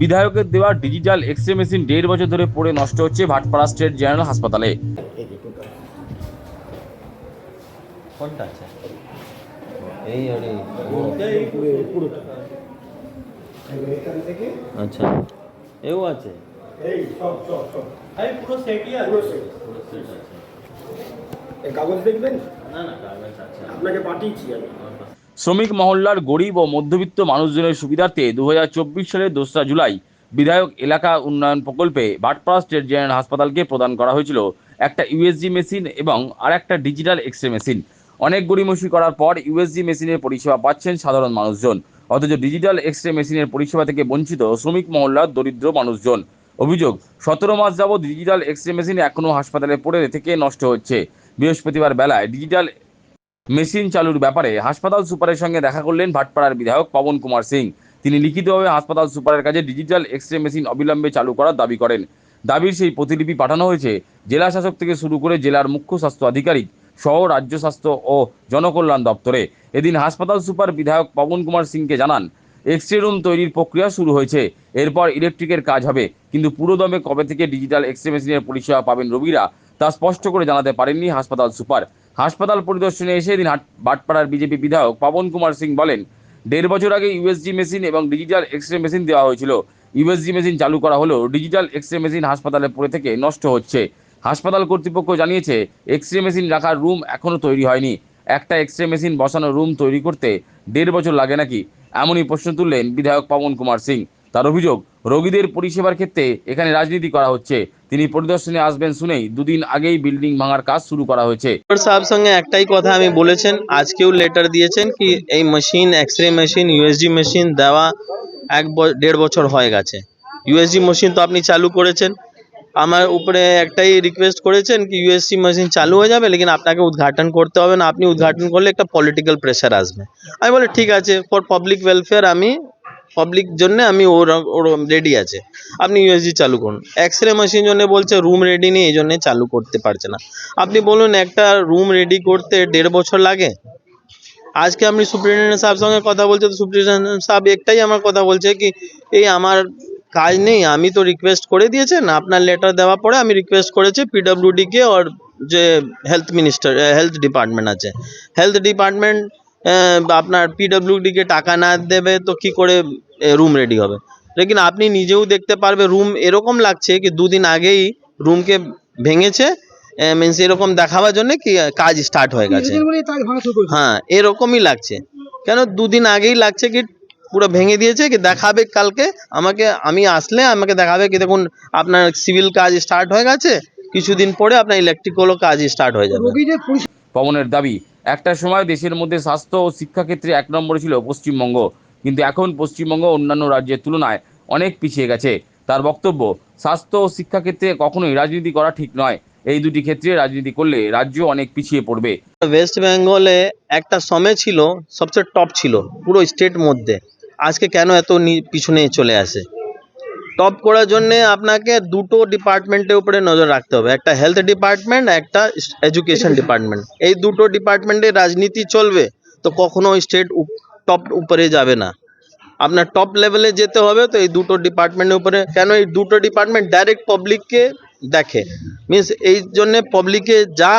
বিধায়কের দেওয়া digital X ray machine দেড় বছর ধরে পড়ে নষ্ট হচ্ছে ভাটপাড়া স্টেট জেনারেল হাসপাতালে। কোনটা আছে? এই আচ্ছা। এও আছে? এই সব সব সব। আরে পুরো সেটই পুরো set। পুরো সেট আছে। এই কাগজ দেখবেন? না না কাগজ আছে। আপনাকে পাঠিয়েছি আমি। শ্রমিক মহল্লার গরিব ও মধ্যবিত্ত মানুষজনের সুবিধার্থে দু হাজার চব্বিশ সালের দোসরা জুলাই বিধায়ক এলাকা উন্নয়ন প্রকল্পে ভাটপাড়া স্টেট জেনারেল হাসপাতালকে প্রদান করা হয়েছিল। একটা ইউএসজি মেশিন এবং আর একটা ডিজিটাল এক্স রে মেশিন। অনেক গড়িমসি করার পর ইউএসজি মেশিনের পরিষেবা পাচ্ছেন সাধারণ মানুষজন। অথচ ডিজিটাল এক্স রে মেশিনের পরিষেবা থেকে বঞ্চিত শ্রমিক মহল্লার দরিদ্র মানুষজন। অভিযোগ, সতেরো মাস যাবৎ ডিজিটাল এক্স রে মেশিন এখনও হাসপাতালে পড়ে থেকে নষ্ট হচ্ছে। বৃহস্পতিবার বেলায় ডিজিটাল মেশিন চালুর ব্যাপারে হাসপাতাল সুপারের সঙ্গে দেখা করলেন ভাটপাড়ার বিধায়ক পবন কুমার সিং। তিনি লিখিতভাবে হাসপাতাল সুপারের কাছে ডিজিটাল এক্স রে মেশিন অবিলম্বে চালু করার দাবি করেন। দাবির সেই প্রতিলিপি পাঠানো হয়েছে জেলা শাসক থেকে শুরু করে জেলার মুখ্য স্বাস্থ্য আধিকারিক সহ রাজ্য স্বাস্থ্য ও জনকল্যাণ দপ্তরে। এদিন হাসপাতাল সুপার বিধায়ক পবন কুমার সিংকে জানান এক্স রে রুম তৈরির প্রক্রিয়া শুরু হয়েছে, এরপর ইলেকট্রিকের কাজ হবে, কিন্তু পুরোদমে কবে থেকে ডিজিটাল এক্স রে মেশিনের পরিষেবা পাবেন রোগীরা তা স্পষ্ট করে জানাতে পারেননি হাসপাতাল সুপার। হাসপাতাল পরিদর্শনে এসে হাট- বাটপাড়ার বিজেপি বিধায়ক পবন কুমার সিং বলেন, দেড় বছর আগে ইউএসজি মেশিন এবং ডিজিটাল এক্স রে মেশিন দেওয়া হয়েছিল। ইউএসজি মেশিন চালু করা হলেও ডিজিটাল এক্স রে মেশিন হাসপাতালে পড়ে থেকে নষ্ট হচ্ছে। হাসপাতাল কর্তৃপক্ষ জানিয়েছে এক্স রে মেশিন রাখার রুম এখনও তৈরি হয়নি। একটা এক্স রে মেশিন বসানো রুম তৈরি করতে দেড় বছর লাগে নাকি? এমনই প্রশ্ন তুললেন বিধায়ক পবন কুমার সিং। তার অভিযোগ, রোগীদের পরিষেবার ক্ষেত্রে এখানে রাজনীতি করা হচ্ছে। তিনি পরিদর্শনে আসবেন শুনেই দুদিন আগেই বিল্ডিং ভাঙার কাজ শুরু করা হয়েছে। সাহেব সঙ্গে একটাই কথা আমি বলেছেন, আজকেও লেটার দিয়েছেন কি এই machine X ray machine USG machine দেওয়া এক দেড় বছর হয়ে গেছে। ইউএসজি মেশিন তো আপনি চালু করেছেন। আমার উপরে একটাই রিকোয়েস্ট করেছেন কি ইউএসজি মেশিন চালু হয়ে যাবে, লেকিন আপনাকে উদ্ঘাটন করতে হবে না। আপনি উদ্ঘাটন করলে একটা পলিটিক্যাল প্রেশার আসবে। আমি বলে, ঠিক আছে ফর পাবলিক ওয়েলফেয়ার আমি পাবলিক জন্য আমি ওর ওর রেডি আছে। আপনি ইউএসজি চালু করুন। এক্স রে মেশিন জন্য বলছে রুম রেডি নেই, এই জন্য চালু করতে পারছে না। আপনি বলুন, একটা রুম রেডি করতে দেড় বছর লাগে? আজকে আপনি সুপ্রিনটেন্ডেন্ট সাহেব সঙ্গে কথা বলছে, তো সুপ্রিনটেন্ডেন্ট সাহেব একটাই আমার কথা বলছে কি, এই আমার কাজ নেই, আমি তো রিকোয়েস্ট করে দিয়েছেন, আপনার লেটার দেওয়ার পরে আমি রিকোয়েস্ট করেছি পিডব্লিউডি কে আর যে হেলথ মিনিস্টার হেলথ ডিপার্টমেন্ট আছে। হেলথ ডিপার্টমেন্ট আপনার পিডব্লিউডি কে টাকা না দেবে তো কি করে রুম রেডি হবে? লেকিন আপনি নিজেও দেখতে পারবে রুম এরকম লাগছে কি দুদিন আগেই রুমকে ভেঙেছে মিনস এরকম দেখাবার জন্য কি কাজ স্টার্ট হয়ে গেছে। হ্যাঁ এরকমই লাগছে। কেন দুদিন আগেই লাগছে কি পুরো ভেঙে দিয়েছে কি দেখাবে কালকে আমাকে আমি আসলে আমাকে দেখাবে কি দেখুন আপনার সিভিল কাজ স্টার্ট হয়ে গেছে কিছুদিন পরে আপনার ইলেকট্রিক্যালও কাজ স্টার্ট হয়ে যাবে। পবনের দাবি একটা সময় দেশের মধ্যে স্বাস্থ্য ও শিক্ষাক্ষেত্রে এক নম্বরে ছিল পশ্চিমবঙ্গ। কিন্তু এখন পশ্চিমবঙ্গ অন্যান্য রাজ্যের তুলনায় অনেক পিছিয়ে গেছে। তার বক্তব্য, স্বাস্থ্য ও শিক্ষাক্ষেত্রে কখনোই রাজনীতি করা ঠিক নয়। এই দুটি ক্ষেত্রে রাজনীতি করলে রাজ্য অনেক পিছিয়ে পড়বে। ওয়েস্ট বেঙ্গলে একটা সময় ছিল, সবচেয়ে টপ ছিল, পুরো স্টেট মধ্যে। আজকে কেন এত পিছনে চলে আসে? টপ করার জন্য আপনাকে দুটো ডিপার্টমেন্টের উপরে নজর রাখতে হবে। একটা হেলথ ডিপার্টমেন্ট একটা এডুকেশন ডিপার্টমেন্ট এই দুটো ডিপার্টমেন্টে রাজনীতি চলবে, তো কখনো স্টেট টপ উপরে যাবে না। আপনার টপ লেভেলে যেতে হবে, তো এই দুটো ডিপার্টমেন্টের উপরে। কেন এই দুটো ডিপার্টমেন্ট ডাইরেক্ট পাবলিককে দেখে? মিন্স এই জন্যে পাবলিকে যা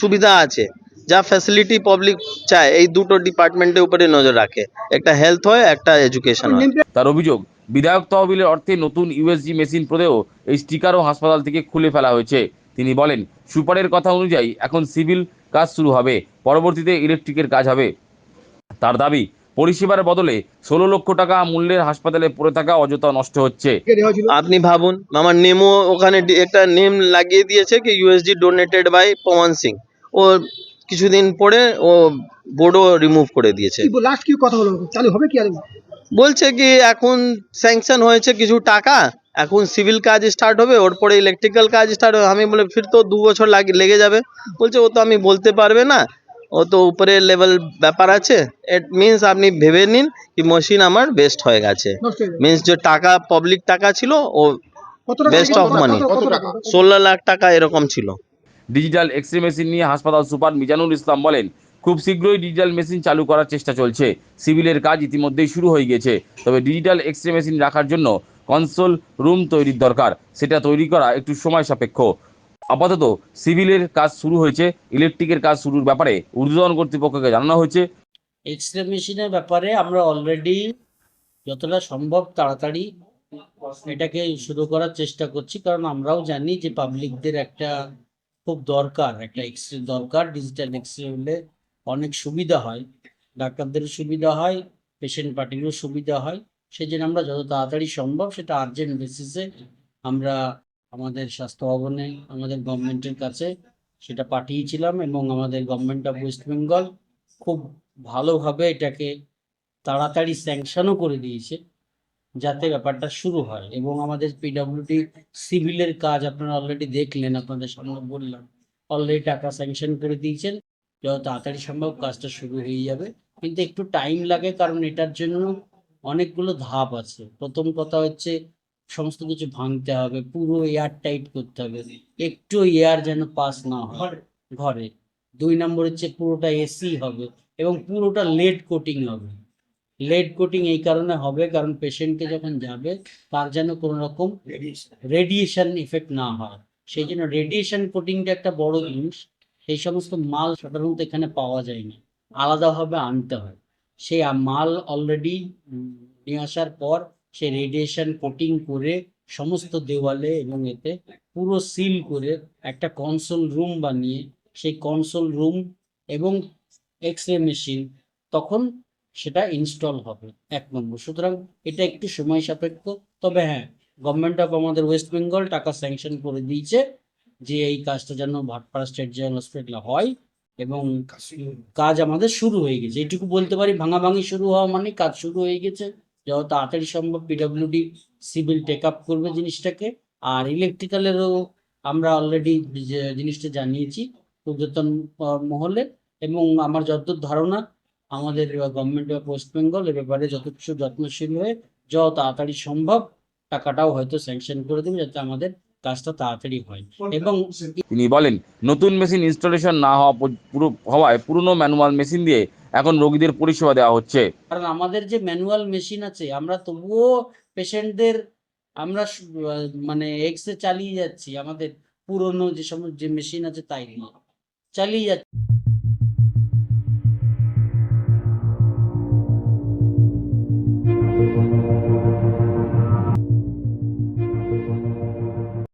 সুবিধা আছে, যা ফ্যাসিলিটি পাবলিক চায়, এই দুটো ডিপার্টমেন্টের উপরে নজর রাখে। একটা হেলথ হয়, একটা এডুকেশন হয়। তার অভিযোগ বিধায়ক তহবিলের অর্থে নতুন ইউএসজি মেশিন প্রদেও এই স্টিকারও হাসপাতাল থেকে খুলে ফেলা হয়েছে। তিনি বলেন সুপারের কথা অনুযায়ী এখন সিভিল কাজ শুরু হবে পরবর্তীতে ইলেকট্রিকের কাজ হবে। তার দাবি পরিষেবার বদলে ষোলো লক্ষ টাকা মূল্যের হাসপাতালে পড়ে থাকা অযথা নষ্ট হচ্ছে। আপনি ভাবুন আমার নেমও ওখানে একটা নেম লাগিয়ে দিয়েছে কি USD donated by Pawan Singh ও কিছুদিন পরে ও বোর্ডও রিমুভ করে দিয়েছে। লাস্ট কি কথা হলো চালু হবে কি আর? বলছে কি এখন স্যাংশন হয়েছে কিছু টাকা এখন সিভিল কাজ স্টার্ট হবে ওর পরে ইলেকট্রিক্যাল কাজ স্টার্ট হবে। আমি বলে ফির তো দু বছর লাগে লেগে যাবে। বলছে ও তো আমি বলতে পারবে না। ও তো উপরে লেভেল ব্যাপার আছে। ইট মিনস আপনি ভেবে নিন কি মেশিন আমার বেস্ট হয়ে গেছে। মিনস যে টাকা পাবলিক টাকা ছিল ও of money. কত ষোলো লাখ টাকা এরকম ছিল। ডিজিটাল এক্স রে মেশিন নিয়ে হাসপাতাল সুপার মিজানুল ইসলাম বলেন খুব শীঘ্রই ডিজিটাল মেশিন চালু করার চেষ্টা চলছে। সিভিলের কাজ ইতিমধ্যেই শুরু হয়ে গেছে তবে ডিজিটাল এক্স রে মেশিন রাখার জন্য কনসোল রুম তৈরির দরকার। সেটা তৈরি করা একটু সময় সাপেক্ষ। আপাতত সিভিলের কাজ শুরু হয়েছে। ইলেকট্রিকের কাজ শুরুর ব্যাপারে ঊর্ধ্বতন কর্তৃপক্ষকে জানানো হয়েছে। এক্স রে মেশিনের ব্যাপারে আমরা অলরেডি যতটা সম্ভব তাড়াতাড়ি এটাকে শুরু করার চেষ্টা করছি। কারণ আমরাও জানি যে পাবলিকদের একটা খুব দরকার, একটা এক্স রে দরকার। ডিজিটাল এক্স রে হলে অনেক সুবিধা হয়, ডাক্তারদেরও সুবিধা হয় পেশেন্ট পার্টিরও সুবিধা হয়। সেই জন্য আমরা যত তাড়াতাড়ি সম্ভব সেটা আর্জেন্ট বেসিসে আমরা আমাদের স্বাস্থ্য ভবনে, আমাদের গভর্নমেন্টের কাছে সেটা পাঠিয়েছিলাম এবং আমাদের গভর্নমেন্ট অফ ওয়েস্ট বেঙ্গল খুব ভালোভাবে এটাকে তাড়াতাড়ি স্যাংশনও করে দিয়েছে, যাতে ব্যাপারটা শুরু হয়। এবং আমাদের পিডব্লিউডি সিভিলের কাজ আপনারা অলরেডি দেখলেন, আপনাদের সামনে বললাম। অলরেডি টাকা স্যাংশন করে দিয়েছেন। যত তাড়াতাড়ি সম্ভব কাজটা শুরু হয়ে যাবে। কিন্তু একটু টাইম লাগে কারণ এটার জন্য অনেকগুলো ধাপ আছে। প্রথম কথা হচ্ছে সমস্ত কিছু ভাঙতে হবে পুরো এয়ার টাইট করতে হবে। একটু এয়ার যেন পাস না হয়। ঘরে। দুই নম্বর হচ্ছে পুরোটা এসি হবে এবং পুরোটা লেড কোটিং হবে। লেড কোটিং এই কারণে হবে কারণ পেশেন্টকে যখন যাবে তার যেন কোনো রকম রেডিয়েশন ইফেক্ট না হয়। সেই জন্য রেডিয়েশন কোটিংটা একটা বড় জিনিস। সেই সমস্ত মাল সাধারণত এখানে পাওয়া যায় না আলাদাভাবে আনতে হয়। সেই মাল অলরেডি নিয়ে আসার পর সে রেডিয়েশন কোটিং করে সমস্ত দেওয়ালে এবং এতে পুরো সিল করে একটা কনসোল রুম বানিয়ে সেই কনসোল রুম এবং এক্স রে মেশিন তখন সেটা ইনস্টল হবে। এক নম্বর। সুতরাং এটা একটু সময় সাপেক্ষ। তবে হ্যাঁ গভর্নমেন্ট অফ আমাদের ওয়েস্ট বেঙ্গল টাকা স্যাংশন করে দিয়েছে। যে এই কাজটা যেন ভাটপাড়া স্টেট জেনারেল হসপিটালে হয় এবং কাজ আমাদের শুরু হয়ে গেছে। এইটুকু বলতে পারি ভাঙাভাঙি শুরু হওয়া মানে কাজ শুরু হয়ে গেছে। যত তাড়াতাড়ি সম্ভব পিডব্লিউডি সিভিল টেক আপ করবে জিনিসটাকে। আর ইলেকট্রিক্যালেরও আমরা অলরেডি জিনিসটা জানিয়েছি ঊর্ধ্বতন মহলে। এবং আমার যতদূর ধারণা আমাদের গভর্নমেন্ট অফ ওয়েস্ট বেঙ্গল এ ব্যাপারে যত কিছু যত্নশীল হয়ে যত তাড়াতাড়ি সম্ভব টাকাটাও হয়তো স্যাংশন করে দেবে যাতে আমাদের কাজটা তাড়াতাড়ি হয়। এবং তিনি বলেন নতুন মেশিন ইনস্টলেশন না হওয়া পুরো হওয়ায় পুরনো ম্যানুয়াল মেশিন দিয়ে এখন রোগীদের পরিষেবা দেওয়া হচ্ছে। কারণ আমাদের যে ম্যানুয়াল মেশিন আছে আমরা তবুও পেশেন্টদের আমরা মানে এক্স চালিয়ে যাচ্ছি আমাদের পুরনো যে সমস্ত যে মেশিন আছে তাই নিয়ে চালিয়ে যাচ্ছি।